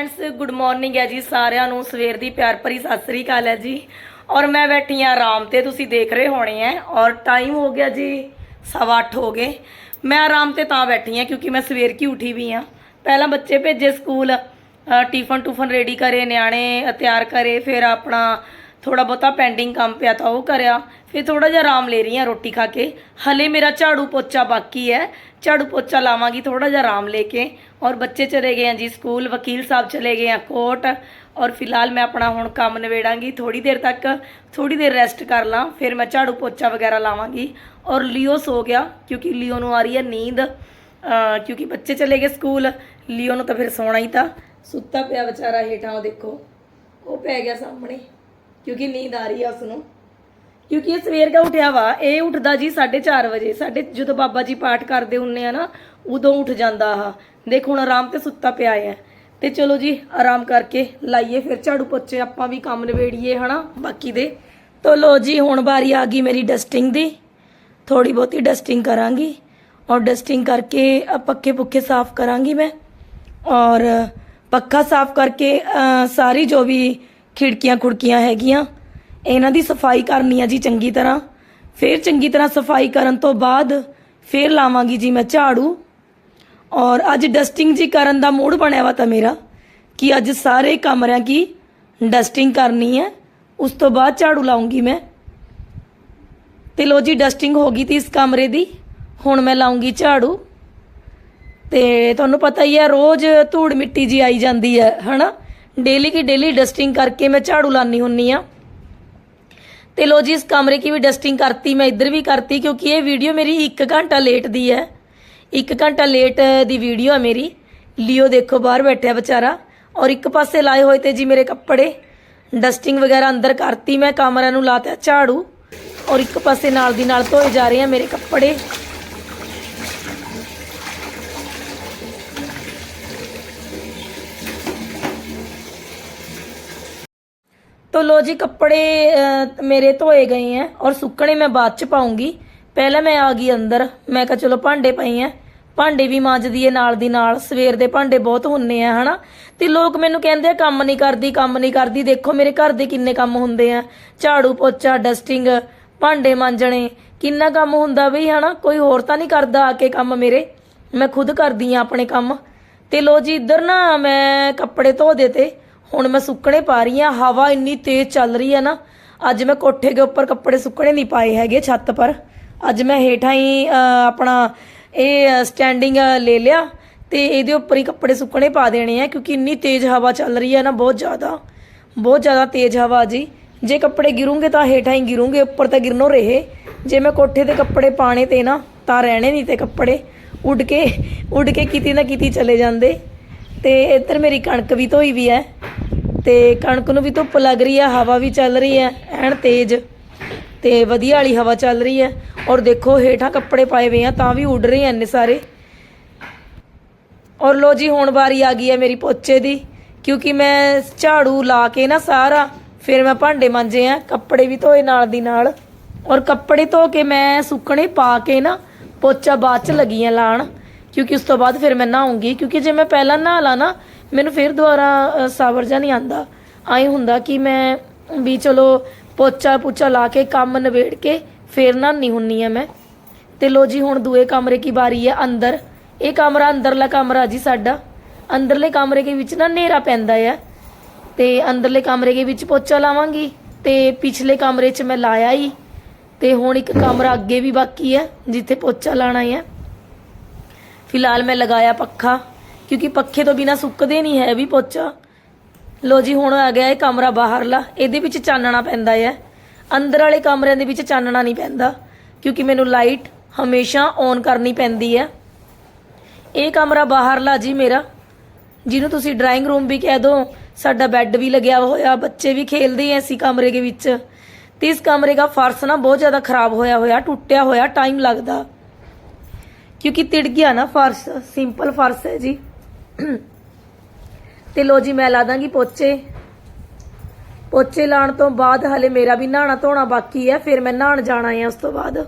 Friends good morning ਹੈ ਜੀ ਸਾਰਿਆਂ ਨੂੰ। ਸਵੇਰ ਦੀ ਪਿਆਰ ਭਰੀ ਸਤਿ ਸ੍ਰੀ ਅਕਾਲ ਹੈ ਜੀ। ਔਰ ਮੈਂ ਬੈਠੀ ਹਾਂ ਆਰਾਮ ਤੇ, ਤੁਸੀਂ ਦੇਖ ਰਹੇ ਹੋਣੇ ਆ ਔਰ ਟਾਈਮ ਹੋ ਗਿਆ ਜੀ ਸਵਾ ਅੱਠ ਹੋ ਗਏ। ਮੈਂ ਆਰਾਮ ਤੇ ਤਾਂ ਬੈਠੀ ਹਾਂ ਕਿਉਂਕਿ ਮੈਂ ਸਵੇਰ ਕੀ ਉਠੀ ਵੀ ਹਾਂ। ਪਹਿਲਾਂ ਬੱਚੇ ਭੇਜੇ ਸਕੂਲ ਟਿਫਨ ਟੂਫਨ ਰੈਡੀ ਕਰੇ, ਨਿਆਣੇ ਤਿਆਰ ਕਰੇ, ਫਿਰ ਆਪਣਾ ਥੋੜਾ ਬਹੁਤਾ ਪੈਂਡਿੰਗ ਕੰਮ ਪਿਆ ਤਾਂ ਉਹ ਕਰਿਆ। ਫਿਰ ਥੋੜਾ ਜਿਹਾ ਆਰਾਮ ਲੈ ਰਹੀ ਹਾਂ ਰੋਟੀ ਖਾ ਕੇ। ਹਲੇ ਮੇਰਾ ਝਾੜੂ ਪੋਚਾ ਬਾਕੀ ਹੈ। ਝਾੜੂ ਪੋਚਾ ਲਾਵਾਂਗੀ ਥੋੜਾ ਜਿਹਾ ਆਰਾਮ ਲੈ ਕੇ। ਔਰ ਬੱਚੇ ਚਲੇ ਗਏ ਆ ਜੀ ਸਕੂਲ, ਵਕੀਲ ਸਾਹਿਬ ਚਲੇ ਗਏ ਆ ਕੋਰਟ। ਔਰ ਫਿਲਹਾਲ ਮੈਂ ਆਪਣਾ ਹੁਣ ਕੰਮ ਨਿਬੇੜਾਂਗੀ। ਥੋੜੀ ਦੇਰ ਤੱਕ ਥੋੜੀ ਦੇਰ ਰੈਸਟ ਕਰ ਲਾਂ। ਫਿਰ ਮੈਂ ਝਾੜੂ ਪੋਚਾ ਵਗੈਰਾ ਲਾਵਾਂਗੀ। ਔਰ ਲਿਓ ਸੋ ਗਿਆ, ਕਿਉਂਕਿ ਲਿਓ ਨੂੰ ਆ ਰਹੀ ਹੈ ਨੀਂਦ। ਕਿਉਂਕਿ ਬੱਚੇ ਚਲੇ ਗਏ ਸਕੂਲ, ਲਿਓ ਨੂੰ ਤਾਂ ਫਿਰ ਸੌਣਾ ਹੀ ਤਾਂ। ਸੁੱਤਾ ਪਿਆ ਵਿਚਾਰਾ ਹੇਠਾਂ, ਉਹ ਦੇਖੋ। ਉਹ ਪੈ ਗਿਆ ਸਾਹਮਣੇ। ਕਿਉਂਕਿ ਨੀਂਦ ਆ ਰਹੀ ਆ ਉਸ ਨੂੰ ਕਿਉਂਕਿ ਇਹ ਸਵੇਰ ਦਾ ਉੱਠਿਆ ਵਾ ਇਹ ਉੱਠਦਾ ਜੀ 4:30 ਵਜੇ। ਸਾਡੇ ਜਦੋਂ ਬਾਬਾ ਜੀ ਪਾਠ ਕਰਦੇ ਹੁੰਨੇ ਆ ਨਾ ਉਦੋਂ ਉੱਠ ਜਾਂਦਾ ਆ ਦੇਖ ਹੁਣ ਆਰਾਮ ਤੇ ਸੁੱਤਾ ਪਿਆ ਹੈ ਤੇ ਚਲੋ ਜੀ ਆਰਾਮ ਕਰਕੇ ਲਾਈਏ ਫਿਰ ਝਾੜੂ ਪੋਚੇ ਆਪਾਂ ਵੀ ਕੰਮ ਨਿਬੇੜੀਏ ਹਨਾ? ਬਾਕੀ ਦੇ। ਤੋ ਲੋ ਜੀ ਹੁਣ ਵਾਰੀ ਆ ਗਈ ਮੇਰੀ ਡਸਟਿੰਗ ਦੀ। ਥੋੜੀ ਬਹੁਤੀ ਡਸਟਿੰਗ ਕਰਾਂਗੀ। ਔਰ ਡਸਟਿੰਗ ਕਰਕੇ ਅ, ਪੱਖੇ ਪੁੱਖੇ ਸਾਫ਼ ਕਰਾਂਗੀ ਮੈਂ। ਔਰ ਪੱਖਾ ਸਾਫ਼ ਕਰਕੇ ਸਾਰੀ ਜੋ ਵੀ ਖਿੜਕੀਆਂ ਖੁੜਕੀਆਂ ਹੈਗੀਆਂ। ਇਹਨਾਂ ਦੀ ਸਫ਼ਾਈ ਕਰਨੀ ਆ ਜੀ ਚੰਗੀ ਤਰ੍ਹਾਂ। ਫਿਰ ਚੰਗੀ ਤਰ੍ਹਾਂ ਸਫ਼ਾਈ ਕਰਨ ਤੋਂ ਬਾਅਦ ਫਿਰ ਲਾਵਾਂਗੀ ਜੀ ਮੈਂ ਝਾੜੂ। ਔਰ ਅੱਜ ਡਸਟਿੰਗ ਜੀ ਕਰਨ ਦਾ ਮੂਡ ਬਣਿਆ ਵਾ ਤਾਂ ਮੇਰਾ ਕਿ ਅੱਜ ਸਾਰੇ ਕਮਰਿਆਂ ਕੀ ਡਸਟਿੰਗ ਕਰਨੀ ਹੈ। ਉਸ ਤੋਂ ਬਾਅਦ ਝਾੜੂ ਲਾਉਂਗੀ ਮੈਂ। ਤੇ ਲੋ ਜੀ ਡਸਟਿੰਗ ਹੋ ਗਈ ਤੀ ਇਸ ਕਮਰੇ ਦੀ। ਹੁਣ ਮੈਂ ਲਾਉਂਗੀ ਝਾੜੂ। ਤੇ ਤੁਹਾਨੂੰ ਪਤਾ ਹੀ ਹੈ ਰੋਜ਼ ਧੂੜ ਮਿੱਟੀ ਜੀ ਆਈ ਜਾਂਦੀ ਹੈ, ਹਨਾ? ਡੇਲੀ ਕੀ ਡੇਲੀ ਡਸਟਿੰਗ ਕਰਕੇ ਮੈਂ ਝਾੜੂ ਲਾਨੀ ਹੁੰਨੀ ਆ ਤੇ ਲੋ ਜੀ, ਇਸ ਕਮਰੇ ਕੀ ਵੀ ਡਸਟਿੰਗ ਕਰਤੀ, ਮੈਂ ਇੱਧਰ ਵੀ ਕਰਤੀ, ਕਿਉਂਕਿ ਇਹ ਵੀਡੀਓ ਮੇਰੀ 1 ਘੰਟਾ ਲੇਟ ਦੀ ਹੈ। 1 ਘੰਟਾ ਲੇਟ ਦੀ ਵੀਡੀਓ ਹੈ ਮੇਰੀ। ਲਿਓ ਦੇਖੋ, ਬਾਹਰ ਬੈਠਿਆ ਵਿਚਾਰਾ। ਔਰ ਇੱਕ ਪਾਸੇ ਲਾਏ ਹੋਏ ਤੇ ਜੀ ਮੇਰੇ ਕੱਪੜੇ। ਡਸਟਿੰਗ ਵਗੈਰਾ ਅੰਦਰ ਕਰਤੀ, ਮੈਂ ਕਮਰਿਆਂ ਨੂੰ ਲਾਤਾ ਝਾੜੂ। ਔਰ ਇੱਕ ਪਾਸੇ ਨਾਲ ਦੀ ਨਾਲ ਧੋਏ ਜਾ ਰਹੇ ਆ ਮੇਰੇ ਕੱਪੜੇ। तो लो जी कपड़े अ, मेरे ਧੋਏ ਗਏ ਆ ਔਰ ਸੁੱਕਣੇ ਮੈਂ ਬਾਅਦ ਚ ਪਾਉਂਗੀ ਪਹਿਲਾਂ ਮੈਂ ਆ ਗਈ ਅੰਦਰ ਮੈਂ ਕਿਹਾ ਚਲੋ ਭਾਂਡੇ ਪਏ ਆ ਭਾਂਡੇ ਵੀ ਮਾਂਜਦੀ ਏ ਨਾਲ ਦੀ ਨਾਲ ਸਵੇਰ ਦੇ ਭਾਂਡੇ ਬਹੁਤ ਹੁੰਨੇ ਆ ਹਨਾ ਤੇ ਲੋਕ ਮੈਨੂੰ ਕਹਿੰਦੇ ਆ ਕੰਮ ਨਹੀਂ ਕਰਦੀ ਕੰਮ ਨਹੀਂ ਕਰਦੀ ਦੇਖੋ ਮੇਰੇ ਘਰ ਦੇ ਕਿੰਨੇ ਕੰਮ ਹੁੰਦੇ ਆ ਝਾੜੂ ਪੋਚਾ ਡਸਟਿੰਗ ਭਾਂਡੇ ਮਾਂਜਣੇ ਕਿੰਨਾ ਕੰਮ ਹੁੰਦਾ ਬਈ ਹਨਾ ਕੋਈ ਹੋਰ ਤਾਂ ਨਹੀਂ ਕਰਦਾ ਆ ਕੇ ਕੰਮ ਮੇਰੇ ਮੈਂ ਖੁਦ ਕਰਦੀ ਆ ਆਪਣੇ ਕੰਮ ਤੇ ਲੋ ਜੀ ਇੱਧਰ ਨਾ ਮੈਂ ਕੱਪੜੇ ਧੋ ਦੇ ਤੇ ਹੁਣ ਮੈਂ ਸੁੱਕਣੇ ਪਾ ਰਹੀ ਹਾਂ, ਹਵਾ ਇੰਨੀ ਤੇਜ਼ ਚੱਲ ਰਹੀ ਹੈ ਨਾ, ਅੱਜ ਮੈਂ ਕੋਠੇ ਦੇ ਉੱਪਰ ਕੱਪੜੇ ਸੁੱਕਣੇ ਨਹੀਂ ਪਾਏ ਹੈਗੇ ਛੱਤ ਪਰ। ਅੱਜ ਮੈਂ ਹੇਠਾਂ ਹੀ ਆਪਣਾ ਇਹ ਸਟੈਂਡਿੰਗ ਲੈ ਲਿਆ ਤੇ ਇਹਦੇ ਉੱਪਰ ਹੀ ਕੱਪੜੇ ਸੁੱਕਣੇ ਪਾ ਦੇਣੇ ਆ ਕਿਉਂਕਿ ਇੰਨੀ ਤੇਜ਼ ਹਵਾ ਚੱਲ ਰਹੀ ਹੈ ਨਾ, ਬਹੁਤ ਜ਼ਿਆਦਾ ਬਹੁਤ ਜ਼ਿਆਦਾ ਤੇਜ਼ ਹਵਾ ਜੀ। ਜੇ ਕੱਪੜੇ ਗਿਰੂਗੇ ਤਾਂ ਹੇਠਾਂ ਹੀ ਗਿਰੂਗੇ, ਉੱਪਰ ਤਾਂ ਗਿਰਨੋ ਰਹੇ। ਜੇ ਮੈਂ ਕੋਠੇ ਤੇ ਕੱਪੜੇ ਪਾਣੇ ਤੇ ਨਾ, ਤਾਂ ਰਹਿਣੇ ਨਹੀਂ ਤੇ ਕੱਪੜੇ। ਉੱਡ ਕੇ ਉੱਡ ਕੇ ਕਿਤੇ ਨਾ ਕਿਤੇ ਚਲੇ ਜਾਂਦੇ। ਤੇ ਇੱਧਰ ਮੇਰੀ ਕਣਕ ਵੀ ਧੋਈ ਵੀ ਹੈ। ਤੇ ਕਣਕ ਨੂੰ ਵੀ ਧੁੱਪ ਲੱਗ ਰਹੀ ਹੈ ਹਵਾ ਵੀ ਚੱਲ ਰਹੀ ਹੈ ਐਨ ਤੇਜ਼ ਤੇ ਵਧੀਆ ਵਾਲੀ ਹਵਾ ਚੱਲ ਰਹੀ ਹੈ ਔਰ ਦੇਖੋ, ਹੇਠਾਂ ਕੱਪੜੇ ਪਾਏ ਹੋਏ ਆ, ਤਾਂ ਵੀ ਉੱਡ ਰਹੇ ਆ ਸਾਰੇ। ਔਰ ਲੋ ਜੀ, ਹੁਣ ਵਾਰੀ ਆ ਗਈ ਹੈ ਮੇਰੀ ਪੋਚੇ ਦੀ, ਕਿਉਂਕਿ ਮੈਂ ਝਾੜੂ ਲਾ ਕੇ ਨਾ ਸਾਰਾ, ਫਿਰ ਮੈਂ ਭਾਂਡੇ ਮਾਂਜੇ ਆ, ਕੱਪੜੇ ਵੀ ਧੋਏ ਨਾਲ ਦੀ ਨਾਲ। ਔਰ ਕੱਪੜੇ ਧੋ ਕੇ ਮੈਂ ਸੁੱਕਣੇ ਪਾ ਕੇ ਨਾ ਪੋਚਾ ਬਾਅਦ ਚ ਲੱਗੀਆਂ ਲਾਣ, ਕਿਉਂਕਿ ਉਸ ਤੋਂ ਬਾਅਦ ਫਿਰ ਮੈਂ ਨਹਾਉਂਗੀ, ਕਿਉਂਕਿ ਜੇ ਮੈਂ ਪਹਿਲਾਂ ਨਹਾ ਲਾ ਨਾ ਮੈਨੂੰ ਫਿਰ ਦੁਬਾਰਾ ਸਾਵਰ ਜਾ ਨਹੀਂ ਆਂਦਾ। ਆਈ ਹੁੰਦਾ ਕਿ ਮੈਂ ਵੀ ਚਲੋ ਪੋਚਾ ਪੁੱਚਾ ਲਾ ਕੇ ਕੰਮ ਨਿਬੇੜ ਕੇ ਫਿਰ ਨਹਾਨੀ ਹੁੰਨੀ ਆ ਮੈਂ। ਤੇ ਲੋ ਜੀ, ਹੁਣ ਦੂਏ ਕਮਰੇ ਕੀ ਬਾਰੀ ਹੈ ਅੰਦਰ। ਇਹ ਕਮਰਾ ਅੰਦਰਲਾ ਕਮਰਾ ਜੀ ਸਾਡਾ। ਅੰਦਰਲੇ ਕਮਰੇ ਦੇ ਵਿੱਚ ਨਾ ਹਨੇਰਾ ਪੈਂਦਾ ਹੈ ਤੇ ਅੰਦਰਲੇ ਕਮਰੇ ਦੇ ਵਿੱਚ ਪੋਚਾ ਲਾਵਾਂਗੀ ਤੇ ਪਿਛਲੇ ਕਮਰੇ 'ਚ ਮੈਂ ਲਾਇਆ ਹੀ ਤੇ ਹੁਣ ਇੱਕ ਕਮਰਾ ਅੱਗੇ ਵੀ ਬਾਕੀ ਹੈ ਜਿੱਥੇ ਪੋਚਾ ਲਾਣਾ ਹੈ ਫਿਲਹਾਲ ਮੈਂ ਲਗਾਇਆ ਪੱਖਾ। ਕਿਉਂਕਿ ਪੱਖੇ ਤੋਂ ਬਿਨਾ ਸੁੱਕਦੇ ਨਹੀਂ ਹੈ ਵੀ ਪੋਚਾ ਲੋ ਜੀ, ਹੁਣ ਆ ਗਿਆ ਇਹ ਕਮਰਾ ਬਾਹਰਲਾ। ਇਹਦੇ ਵਿੱਚ ਚਾਨਣਾ ਪੈਂਦਾ ਹੈ। ਅੰਦਰ ਵਾਲੇ ਕਮਰਿਆਂ ਦੇ ਵਿੱਚ ਚਾਨਣਾ ਨਹੀਂ ਪੈਂਦਾ, ਕਿਉਂਕਿ ਮੈਨੂੰ ਲਾਈਟ ਹਮੇਸ਼ਾ ਔਨ ਕਰਨੀ ਪੈਂਦੀ ਹੈ। ਇਹ ਕਮਰਾ ਬਾਹਰਲਾ ਜੀ ਮੇਰਾ। ਜਿਹਨੂੰ ਤੁਸੀਂ ਡਰਾਇੰਗ ਰੂਮ ਵੀ ਕਹਿ ਦੋ, ਸਾਡਾ ਬੈੱਡ ਵੀ ਲੱਗਿਆ ਹੋਇਆ, ਬੱਚੇ ਵੀ ਖੇਲਦੇ ਐ ਇਸੀ ਕਮਰੇ ਦੇ ਵਿੱਚ। ਤੇ ਇਸ ਕਮਰੇ ਦਾ ਫਰਸ਼ ਨਾ ਬਹੁਤ ਜ਼ਿਆਦਾ ਖਰਾਬ ਹੋਇਆ ਹੋਇਆ, ਟੁੱਟਿਆ ਹੋਇਆ, ਟਾਈਮ ਲੱਗਦਾ। ਕਿਉਂਕਿ ਤਿੜ ਗਿਆ ਨਾ ਫਰਸ਼, ਸਿੰਪਲ ਫਰਸ਼ ਹੈ ਜੀ। ਤੇ ਲੋ ਜੀ, ਮੈਂ ਲਾ ਦਾਂਗੀ ਪੋਚੇ। ਪੋਚੇ ਲਾਣ ਤੋਂ ਬਾਅਦ ਹਲੇ ਮੇਰਾ ਵੀ ਨਹਾਣਾ ਧੋਣਾ ਬਾਕੀ ਹੈ, ਫਿਰ ਮੈਂ ਨਹਾਣ ਜਾਣਾ ਹੈ ਉਸ ਤੋਂ ਬਾਅਦ।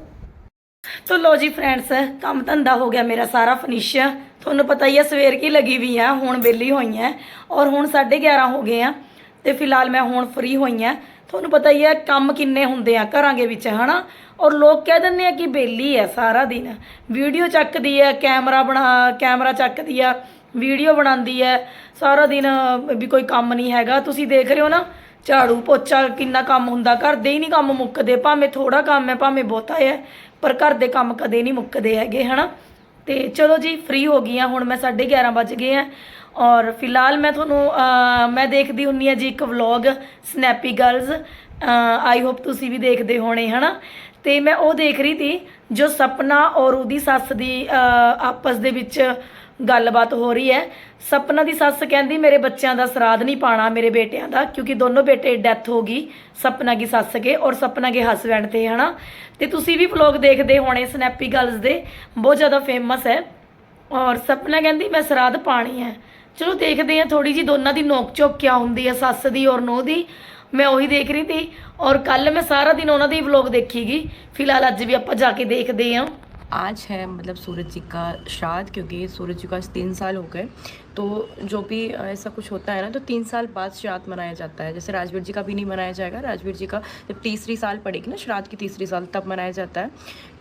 ਤੋ ਲੋ ਜੀ ਫਰੈਂਡਸ ਕੰਮ ਧੰਦਾ ਹੋ ਗਿਆ ਮੇਰਾ ਸਾਰਾ ਫਿਨਿਸ਼ ਤੁਹਾਨੂੰ ਪਤਾ ਹੀ ਹੈ, ਸਵੇਰ ਕੀ ਲੱਗੀ ਵੀ ਆ, ਹੁਣ ਵਿਹਲੀ ਹੋਈ ਹੈ ਔਰ ਹੁਣ 11:30 ਹੋ ਗਏ ਆ, ਤੇ ਫਿਲਹਾਲ ਮੈਂ ਹੁਣ ਫ੍ਰੀ ਹੋਈ ਆ। ਤੁਹਾਨੂੰ ਪਤਾ ਹੀ ਹੈ, ਕੰਮ ਕਿੰਨੇ ਹੁੰਦੇ ਆ ਘਰਾਂ ਦੇ ਵਿੱਚ, ਹਨਾ? ਔਰ ਲੋਕ ਕਹਿ ਦਿੰਦੇ ਆ ਕਿ ਬੇਲੀ ਹੈ ਸਾਰਾ ਦਿਨ। ਵੀਡੀਓ ਚੱਕਦੀ ਹੈ, ਕੈਮਰਾ ਬਣਾ, ਕੈਮਰਾ ਚੱਕਦੀ ਆ ਵੀਡੀਓ ਬਣਾਉਂਦੀ ਹੈ, ਸਾਰਾ ਦਿਨ ਵੀ ਕੋਈ ਕੰਮ ਨਹੀਂ ਹੈਗਾ। ਤੁਸੀਂ ਦੇਖ ਰਹੇ ਹੋ ਨਾ, ਝਾੜੂ ਪੋਚਾ ਕਿੰਨਾ ਕੰਮ ਹੁੰਦਾ ਘਰ ਦੇ ਹੀ ਨਹੀਂ ਕੰਮ ਮੁੱਕਦੇ, ਭਾਵੇਂ ਥੋੜਾ ਕੰਮ ਹੈ, ਭਾਵੇਂ ਬਹੁਤਾ ਹੈ, ਪਰ ਘਰ ਦੇ ਕੰਮ ਕਦੇ ਨਹੀਂ ਮੁੱਕਦੇ ਹੈਗੇ, ਹਨਾ? ਤੇ ਚਲੋ ਜੀ ਫ੍ਰੀ ਹੋ ਗਈ ਹਾਂ, ਹੁਣ ਮੈਂ 11:30 ਵੱਜ ਗਏ ਆ। ਔਰ ਫਿਲਹਾਲ ਮੈਂ ਤੁਹਾਨੂੰ ਮੈਂ ਦੇਖਦੀ ਹੁੰਨੀ ਆ ਜੀ ਇੱਕ vlog Snappy Girls I hope ਤੁਸੀਂ ਵੀ ਦੇਖਦੇ ਹੋਣੇ, ਹਨਾ? ਤੇ ਮੈਂ ਉਹ ਦੇਖ ਰਹੀ ਸੀ, ਜੋ ਸਪਨਾ ਔਰ ਉਹਦੀ ਸੱਸ ਦੀ ਆਪਸ ਦੇ ਵਿੱਚ ਗੱਲਬਾਤ ਹੋ ਰਹੀ ਹੈ। ਸਪਨਾ ਦੀ ਸੱਸ ਕਹਿੰਦੀ, ਮੇਰੇ ਬੱਚਿਆਂ ਦਾ ਸਰਾਧ ਨਹੀਂ ਪਾਣਾ, ਮੇਰੇ ਬੇਟਿਆਂ ਦਾ, ਕਿਉਂਕਿ ਦੋਨੋਂ ਬੇਟੇ ਡੈਥ ਹੋ ਗਈ ਸਪਨਾ ਦੀ ਸੱਸ ਕੇ ਔਰ ਸਪਨਾ ਕੇ ਹਸਬੈਂਡ ਤੇ, ਹਨਾ? ਤੇ ਤੁਸੀਂ ਵੀ ਵਲੌਗ ਦੇਖਦੇ ਹੋਣੇ ਸਨੈਪੀ ਗਰਲਸ ਦੇ, ਬਹੁਤ ਜ਼ਿਆਦਾ ਫੇਮਸ ਹੈ। ਔਰ ਸਪਨਾ ਕਹਿੰਦੀ, ਮੈਂ ਸਰਾਧ ਪਾਣੀ ਹੈ। ਚਲੋ ਦੇਖਦੇ ਹਾਂ ਥੋੜੀ ਜੀ ਦੋਨਾਂ ਦੀ ਨੋਕ ਝੋਕ ਕਿਆ ਹੁੰਦੀ ਹੈ, ਸੱਸ ਦੀ ਔਰ ਨੂੰਹ ਦੀ। ਮੈਂ ਉਹੀ ਦੇਖ ਰਹੀ ਸੀ। ਔਰ ਕੱਲ ਮੈਂ ਸਾਰਾ ਦਿਨ ਉਹਨਾਂ ਦੀ ਵਲੌਗ ਦੇਖੀਗੀ ਫਿਲਹਾਲ ਅੱਜ ਵੀ ਆਪਾਂ ਜਾ ਕੇ ਦੇਖਦੇ ਹਾਂ। आज है मतलब सूरज जी का श्राद्ध, क्योंकि सूरज जी का आज तीन साल हो गए। तो जो भी ऐसा कुछ होता है ना तो तीन साल बाद श्राद्ध मनाया जाता है। जैसे राजवीर जी का भी नहीं मनाया जाएगा, राजवीर जी का जब तीसरी साल पड़ेगी ना, श्राद्ध की तीसरी साल, तब मनाया जाता है।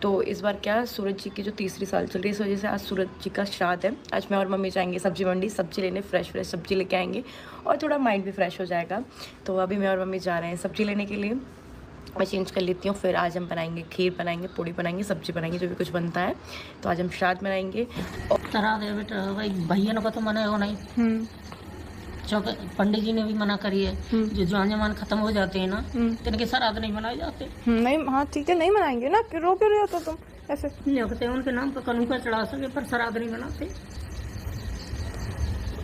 तो इस बार क्या, सूरज जी की जो तीसरी साल चल रही है, इस वजह से आज सूरज जी का श्राद्ध है। आज मैं और मम्मी जाएँगे सब्ज़ी मंडी, सब्ज़ी लेने, फ्रेश फ्रेश सब्ज़ी लेके आएँगे और थोड़ा माइंड भी फ्रेश हो जाएगा। तो अभी मैं और मम्मी जा रहे हैं सब्ज़ी लेने के लिए। मैं चेंज कर लेती हूँ फिर आज हम बनाएँगे खीर बनाएँगे पूड़ी बनाएँगे सब्ज़ी बनाएँगे जो भी कुछ बनता है। तो आज हम श्राद्ध बनाएँगे। करा दे बेटा भाई भैया को तो मना हो नहीं। चौक पंडित जी ने भी मना करी है जो जवान जमान खत्म हो जाते हैं ना तो इनके श्राद्ध नहीं मनाए जाते। हम्म, नहीं हाँ ठीक है नहीं मनाएँगे ना रो क्यों रहे हो तो तुम? ऐसे। लिखते हैं उनके नाम पर कानून का चढ़ा सके पर श्राद्ध नहीं मनाते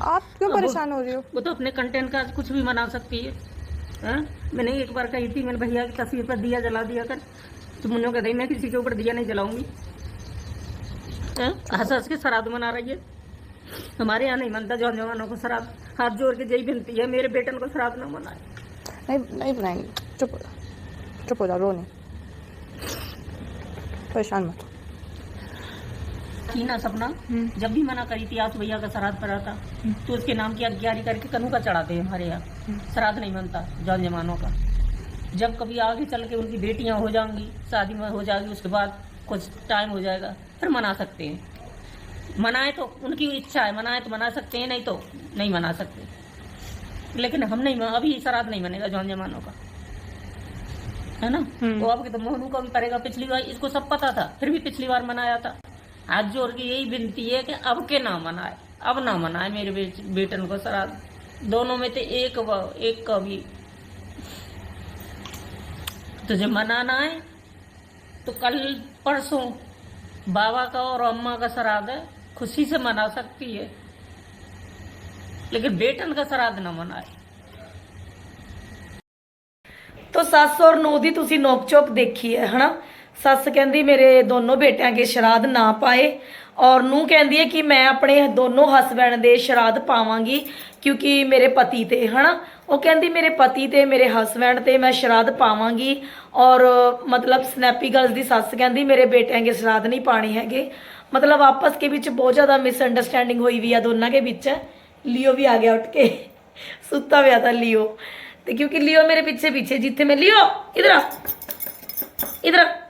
आप क्यों परेशान हो रही हो? वो तो अपने कंटेंट का कुछ भी मना सकती है। हाँ? मैंने एक बार कही थी, मैंने भैया की तस्वीर पर दिया, जला दिया कर। तो मुन्नो कहते मैं किसी के ऊपर दिया नहीं जलाऊँगी? हंस हंस के श्राद्ध मना रही है। हमारे यहाँ नहीं मनता जवान जवानों को श्राद्ध हाथ जोड़ के यही विनती है, मेरे बेटन को श्राद्ध ना मनाए। नहीं नहीं बनाएँगे। चुप चुप हो जाओ रो नहीं। परेशान मत। थी ना सपना। जब भी मना करी थी आज भैया का श्राद्ध पड़ा था। तो उसके नाम की अज्ञारी करके कनू का चढ़ाते हैं हमारे यहाँ। श्राद्ध नहीं बनता जौन जमानों का। जब कभी आगे चल के उनकी बेटियाँ हो जाएँगी शादी में हो जाएगी उसके बाद कुछ टाइम हो जाएगा फिर मना सकते हैं। मनाए तो उनकी इच्छा है मनाए तो मना सकते हैं नहीं तो नहीं मना सकते। लेकिन हम नहीं अभी श्राद्ध नहीं बनेगा जौन जमानों का। है ना? तो अब तो मोहनू का भी करेगा पिछली बार इसको सब पता था फिर भी पिछली बार मनाया था। हाथ जोड़ के यही विनती है कि अब के ना मनाए अब ना मनाए मेरे बेटन को श्राद्ध दोनों में तो एक व, एक कवि। तुझे मनाना है तो कल परसों बाबा का और अम्मा का श्राद्ध खुशी से मना सकती है। लेकिन बेटन का श्राद्ध ना मनाए। तो सस और नौ दी तुम चोक देखी है है ना? ਸੱਸ ਕਹਿੰਦੀ ਮੇਰੇ ਦੋਨੋਂ ਬੇਟਿਆਂ ਕੇ ਸ਼ਰਾਧ ਨਾ ਪਾਏ ਔਰ ਨੂੰਹ ਕਹਿੰਦੀ ਹੈ ਕਿ ਮੈਂ ਆਪਣੇ ਦੋਨੋਂ ਹਸਬੈਂਡ ਦੇ ਸ਼ਰਾਧ ਪਾਵਾਂਗੀ ਕਿਉਂਕਿ ਮੇਰੇ ਪਤੀ ਤੇ, ਹਨਾ? ਉਹ ਕਹਿੰਦੀ ਮੇਰੇ ਪਤੀ ਤੇ, ਮੇਰੇ ਹਸਬੈਂਡ ਤੇ ਮੈਂ ਸ਼ਰਾਧ ਪਾਵਾਂਗੀ ਔਰ ਮਤਲਬ ਸਨੈਪੀ ਗਰਲਸ ਦੀ ਸੱਸ ਕਹਿੰਦੀ ਮੇਰੇ ਬੇਟਿਆਂ ਕੇ ਸ਼ਰਾਧ ਨਹੀਂ ਪਾਣੇ ਹੈਗੇ। ਮਤਲਬ ਆਪਸ ਕੇ ਵਿੱਚ ਬਹੁਤ ਜ਼ਿਆਦਾ ਮਿਸਅੰਡਰਸਟੈਂਡਿੰਗ ਹੋਈ ਵੀ ਆ ਦੋਨਾਂ ਕੇ ਵਿੱਚ। ਲਿਓ ਵੀ ਆ ਗਿਆ ਉੱਠ ਕੇ। ਸੁੱਤਾ ਪਿਆ ਤਾਂ ਲਿਓ। ਤੇ ਕਿਉਂਕਿ ਲਿਓ ਮੇਰੇ ਪਿੱਛੇ ਪਿੱਛੇ ਜਿੱਥੇ ਮੈਂ, ਲਿਓ, ਇਧਰ ਆ। ਇਧਰ ਆ।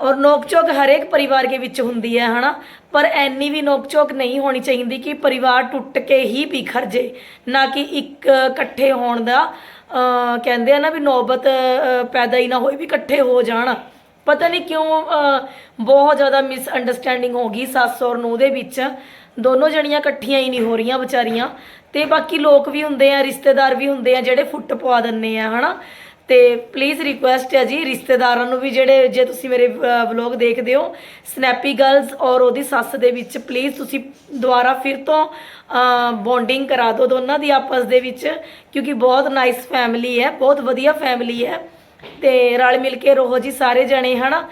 ਔਰ ਨੋਕ ਝੋਕ ਹਰੇਕ ਪਰਿਵਾਰ ਦੇ ਵਿੱਚ ਹੁੰਦੀ ਹੈ, ਹਨਾ? ਪਰ ਐਨੀ ਵੀ ਨੋਕ ਝੋਕ ਨਹੀਂ ਹੋਣੀ ਚਾਹੀਦੀ ਕਿ ਪਰਿਵਾਰ ਟੁੱਟ ਕੇ ਹੀ ਬਿਖਰ ਜੇ। ਨਾ ਕਿ ਇੱਕ ਇਕੱਠੇ ਹੋਣ ਦਾ ਕਹਿੰਦੇ ਆ ਨਾ ਵੀ ਨੌਬਤ ਪੈਦਾ ਹੀ ਨਾ ਹੋਏ ਵੀ ਇਕੱਠੇ ਹੋ ਜਾਣ। ਪਤਾ ਨਹੀਂ ਕਿਉਂ ਬਹੁਤ ਜ਼ਿਆਦਾ ਮਿਸ ਅੰਡਰਸਟੈਂਡਿੰਗ ਹੋ ਗਈ ਸੱਸ ਔਰ ਨੂੰਹ ਦੇ ਵਿੱਚ। ਦੋਨੋਂ ਜਣੀਆਂ ਇਕੱਠੀਆਂ ਹੀ ਨਹੀਂ ਹੋ ਰਹੀਆਂ ਵਿਚਾਰੀਆਂ। ਤੇ ਬਾਕੀ ਲੋਕ ਵੀ ਹੁੰਦੇ ਆ, ਰਿਸ਼ਤੇਦਾਰ ਵੀ ਹੁੰਦੇ ਆ, ਜਿਹੜੇ ਫੁੱਟ ਪਵਾ ਦਿੰਨੇ ਆ, ਹਨਾ? ਤੇ ਪਲੀਜ਼ ਰਿਕੁਐਸਟ ਹੈ ਜੀ ਰਿਸ਼ਤੇਦਾਰਾਂ ਨੂੰ ਵੀ ਜਿਹੜੇ ਜੇ ਤੁਸੀਂ ਮੇਰੇ ਵਲੌਗ ਦੇਖਦੇ ਹੋ ਸਨੈਪੀ ਗਰਲਸ ਔਰ ਉਹਦੀ ਸੱਸ ਦੇ ਵਿੱਚ ਪਲੀਜ਼ ਤੁਸੀਂ ਦੁਬਾਰਾ ਫਿਰ ਤੋਂ ਬੌਂਡਿੰਗ ਕਰਾ ਦਿਓ ਦੋਨਾਂ ਦੀ ਆਪਸ ਦੇ ਵਿੱਚ ਕਿਉਂਕਿ ਬਹੁਤ ਨਾਈਸ ਫੈਮਿਲੀ ਹੈ ਬਹੁਤ ਵਧੀਆ ਫੈਮਿਲੀ ਹੈ। ਤੇ ਰਲ ਮਿਲ ਕੇ ਰਹੋ ਜੀ ਸਾਰੇ ਜਣੇ ਹਨਾ?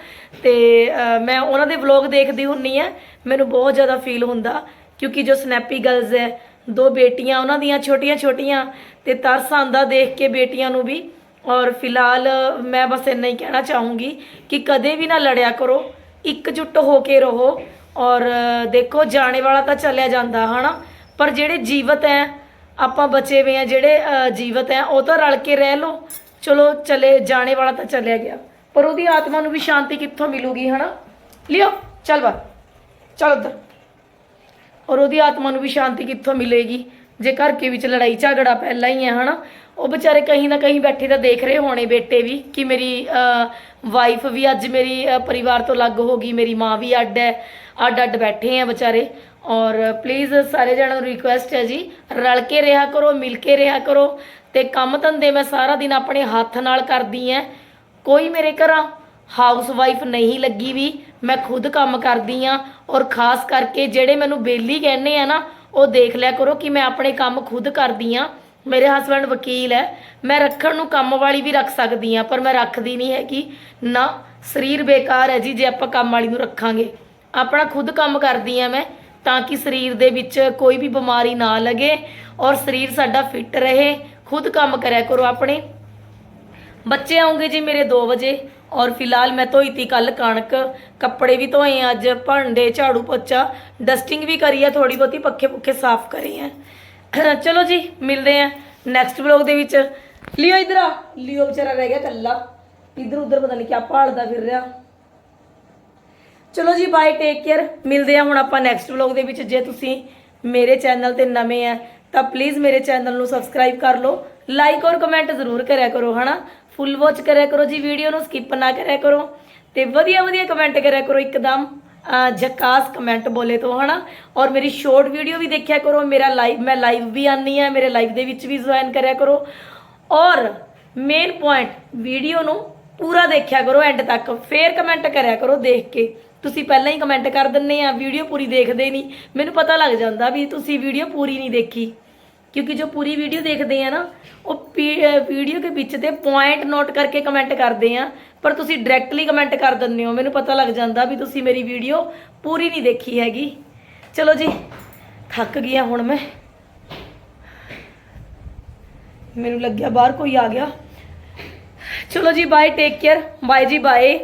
ਤੇ ਅਹ, ਮੈਂ ਉਹਨਾਂ ਦੇ ਵਲੌਗ ਦੇਖਦੀ ਹੁੰਨੀ ਆ ਮੈਨੂੰ ਬਹੁਤ ਜ਼ਿਆਦਾ ਫੀਲ ਹੁੰਦਾ ਕਿਉਂਕਿ ਜੋ ਸਨੈਪੀ ਗਰਲਸ ਹੈ ਦੋ ਬੇਟੀਆਂ ਉਹਨਾਂ ਦੀਆਂ ਛੋਟੀਆਂ ਛੋਟੀਆਂ ਤੇ ਤਰਸ ਆਉਂਦਾ ਦੇਖ ਕੇ ਬੇਟੀਆਂ ਨੂੰ ਵੀ। ਔਰ ਫਿਲਹਾਲ ਮੈਂ ਬਸ ਇੰਨਾ ਹੀ ਕਹਿਣਾ ਚਾਹੂੰਗੀ ਕਿ ਕਦੇ ਵੀ ਨਾ ਲੜਿਆ ਕਰੋ, ਇਕਜੁੱਟ ਹੋ ਕੇ ਰਹੋ ਔਰ ਦੇਖੋ ਜਾਣੇ ਵਾਲਾ ਤਾਂ ਚੱਲਿਆ ਜਾਂਦਾ, ਹਨਾ? ਪਰ ਜਿਹੜੇ ਜੀਵਤ ਹੈ ਆਪਾਂ ਬਚੇ ਹੋਏ ਆ, ਜਿਹੜੇ ਜੀਵਤ ਹੈ ਉਹ ਤਾਂ ਰਲ ਕੇ ਰਹਿ ਲੋ ਚਲੋ, ਚਲੇ, ਜਾਣੇ ਵਾਲਾ ਤਾਂ ਚੱਲਿਆ ਗਿਆ। ਪਰ ਉਹਦੀ ਆਤਮਾ ਨੂੰ ਵੀ ਸ਼ਾਂਤੀ ਕਿੱਥੋਂ ਮਿਲੂਗੀ, ਹਨਾ? ਲਿਓ, ਚੱਲ ਬਾਹਰ ਚੱਲ ਉੱਧਰ। ਔਰ ਉਹਦੀ ਆਤਮਾ ਨੂੰ ਵੀ ਸ਼ਾਂਤੀ ਕਿੱਥੋਂ ਮਿਲੇਗੀ? ਜੇ ਘਰ ਕੇ ਵਿੱਚ ਲੜਾਈ ਝਗੜਾ ਪਹਿਲਾਂ ਹੀ ਹੈ ਹਨਾ? ਉਹ ਵਿਚਾਰੇ ਕहीं ਨਾ ਕहीं ਬੈਠੇ ਤਾਂ ਦੇਖ ਰਹੇ ਹੋਣੇ ਬੇਟੇ ਵੀ ਕਿ ਮੇਰੀ ਵਾਈਫ ਵੀ ਅੱਜ ਮੇਰੀ ਪਰਿਵਾਰ ਤੋਂ ਅਲੱਗ ਹੋ ਗਈ, ਮੇਰੀ ਮਾਂ ਵੀ ਅੱਡ ਹੈ, ਅੱਡ ਅੱਡ ਬੈਠੇ ਆ ਵਿਚਾਰੇ। ਔਰ ਪਲੀਜ਼ ਸਾਰੇ ਜਣਾਂ ਨੂੰ ਰਿਕੁਐਸਟ ਹੈ ਜੀ, ਰਲ ਕੇ ਰਿਹਾ ਕਰੋ, ਮਿਲ ਕੇ ਰਿਹਾ ਕਰੋ ਤੇ ਕੰਮ ਧੰਦੇ ਮੈਂ ਸਾਰਾ ਦਿਨ ਆਪਣੇ ਹੱਥ ਨਾਲ ਕਰਦੀ ਐ। ਕੋਈ ਮੇਰੇ ਘਰਾਂ ਹਾਊਸ ਵਾਈਫ ਨਹੀਂ ਲੱਗੀ ਵੀ, ਮੈਂ ਖੁਦ ਕੰਮ ਕਰਦੀ ਆ ਔਰ ਖਾਸ ਕਰਕੇ ਜਿਹੜੇ ਮੈਨੂੰ ਬੇਲੀ ਕਹਿੰਦੇ ਆ ਨਾ, ਉਹ ਦੇਖ ਲਿਆ ਕਰੋ ਕਿ ਮੈਂ ਆਪਣੇ ਕੰਮ ਖੁਦ ਕਰਦੀ ਆ। ਮੇਰੇ ਹਸਬੰਡ ਵਕੀਲ ਹੈ। ਮੈਂ ਰੱਖਣ ਨੂੰ ਕੰਮ ਵਾਲੀ ਵੀ ਰੱਖ ਸਕਦੀ ਆ ਪਰ ਮੈਂ ਰੱਖਦੀ ਨਹੀਂ ਹੈਗੀ ਨਾ, ਸਰੀਰ ਬੇਕਾਰ ਹੈ ਜੀ, ਜੇ ਆਪਾਂ ਕੰਮ ਵਾਲੀ ਨੂੰ ਰੱਖਾਂਗੇ। ਆਪਣਾ ਖੁਦ ਕੰਮ ਕਰਦੀ ਆ ਮੈਂ, ਤਾਂ ਕਿ ਸਰੀਰ ਦੇ ਵਿੱਚ ਕੋਈ ਵੀ ਬਿਮਾਰੀ ਨਾ ਲੱਗੇ ਔਰ ਸਰੀਰ ਸਾਡਾ ਫਿੱਟ ਰਹੇ, ਖੁਦ ਕੰਮ ਕਰਿਆ ਕਰੋ ਆਪਣੇ। ਬੱਚੇ ਆਉਂਗੇ ਜੀ ਮੇਰੇ 2 ਵਜੇ ਔਰ ਫਿਲਹਾਲ ਮੈਂ ਧੋਈ ਤੀ ਕੱਲ ਕਣਕ, ਕੱਪੜੇ ਵੀ ਧੋਏ ਆ ਅੱਜ, ਭਾਂਡੇ ਝਾੜੂ ਪੋਚਾ ਡਸਟਿੰਗ ਵੀ ਕਰੀ ਆ ਥੋੜੀ ਬਹੁਤੀ ਪੱਖੇ ਪੁੱਖੇ ਸਾਫ਼ ਕਰੇ ਆ। ਚਲੋ ਜੀ, ਮਿਲਦੇ ਆ ਨੈਕਸਟ ਵਲੌਗ ਦੇ ਵਿੱਚ। ਲਿਓ ਇਧਰ ਆ। ਲਿਓ ਵਿਚਾਰਾ ਰਹਿ ਗਿਆ ਕੱਲਾ ਇਧਰ ਉਧਰ ਪਤਾ ਨਹੀਂ ਕਿਆ ਭਾਲਦਾ ਫਿਰ ਰਿਹਾ। ਚਲੋ ਜੀ ਬਾਏ ਟੇਕ ਕੇਅਰ ਮਿਲਦੇ ਆ ਹੁਣ ਆਪਾਂ ਨੈਕਸਟ ਵਲੌਗ ਦੇ ਵਿੱਚ। ਜੇ ਤੁਸੀਂ ਮੇਰੇ ਚੈਨਲ ਤੇ ਨਵੇਂ ਆ, ਤਾਂ ਪਲੀਜ਼ ਮੇਰੇ ਚੈਨਲ ਨੂੰ ਸਬਸਕ੍ਰਾਈਬ ਕਰ ਲਓ। ਲਾਈਕ ਔਰ ਕਮੈਂਟ ਜ਼ਰੂਰ ਕਰਿਆ ਕਰੋ, ਹਨਾ? ਫੁੱਲ ਵਾਚ ਕਰਿਆ ਕਰੋ ਜੀ ਵੀਡੀਓ ਨੂੰ ਸਕਿਪ ਨਾ ਕਰਿਆ ਕਰੋ। ਤੇ ਵਧੀਆ ਵਧੀਆ ਕਮੈਂਟ ਕਰਿਆ ਕਰੋ ਇੱਕਦਮ। ਅਹ, ਝਕਾਸ ਕਮੈਂਟ ਬੋਲੇ ਤੋਂ ਹਨਾ? ਔਰ ਮੇਰੀ ਸ਼ਾਰਟ ਵੀਡੀਓ ਵੀ ਦੇਖਿਆ ਕਰੋ ਮੇਰਾ ਲਾਈਵ ਮੈਂ ਲਾਈਵ ਵੀ ਆਨੀ ਆ ਮੇਰੇ ਲਾਈਵ ਦੇ ਵਿੱਚ ਵੀ ਜੁਆਇਨ ਕਰਿਆ ਕਰੋ। ਔਰ ਮੇਨ ਪੁਆਇੰਟ ਵੀਡੀਓ ਨੂੰ ਪੂਰਾ ਦੇਖਿਆ ਕਰੋ ਐਂਡ ਤੱਕ। ਫੇਰ ਕਮੈਂਟ ਕਰਿਆ ਕਰੋ ਦੇਖ ਕੇ। ਤੁਸੀਂ ਪਹਿਲਾਂ ਹੀ ਕਮੈਂਟ ਕਰ ਦਿੰਨੇ ਆ ਵੀਡੀਓ ਪੂਰੀ ਦੇਖਦੇ ਨਹੀਂ। ਮੈਨੂੰ ਪਤਾ ਲੱਗ ਜਾਂਦਾ ਵੀ ਤੁਸੀਂ ਵੀਡੀਓ ਪੂਰੀ ਨਹੀਂ ਦੇਖੀ। ਕਿਉਂਕਿ ਜੋ ਪੂਰੀ ਵੀਡੀਓ ਦੇਖਦੇ ਆ ਨਾ, ਉਹ ਵੀਡੀਓ ਦੇ ਵਿੱਚ ਤੇ ਪੁਆਇੰਟ ਨੋਟ ਕਰਕੇ ਕਮੈਂਟ ਕਰਦੇ ਆ, ਪਰ ਤੁਸੀਂ ਡਾਇਰੈਕਟਲੀ ਕਮੈਂਟ ਕਰ ਦਿੰਦੇ ਹੋ। ਮੈਨੂੰ ਪਤਾ ਲੱਗ ਜਾਂਦਾ ਵੀ ਤੁਸੀਂ ਮੇਰੀ ਵੀਡੀਓ ਪੂਰੀ ਨਹੀਂ ਦੇਖੀ ਹੈਗੀ। ਚਲੋ ਜੀ, ਥੱਕ ਗਿਆ ਹੁਣ ਮੈਂ। ਮੈਨੂੰ ਲੱਗਿਆ ਬਾਹਰ ਕੋਈ ਆ ਗਿਆ। ਚਲੋ ਜੀ ਬਾਏ ਟੇਕ ਕੇਅਰ ਬਾਏ ਜੀ ਬਾਏ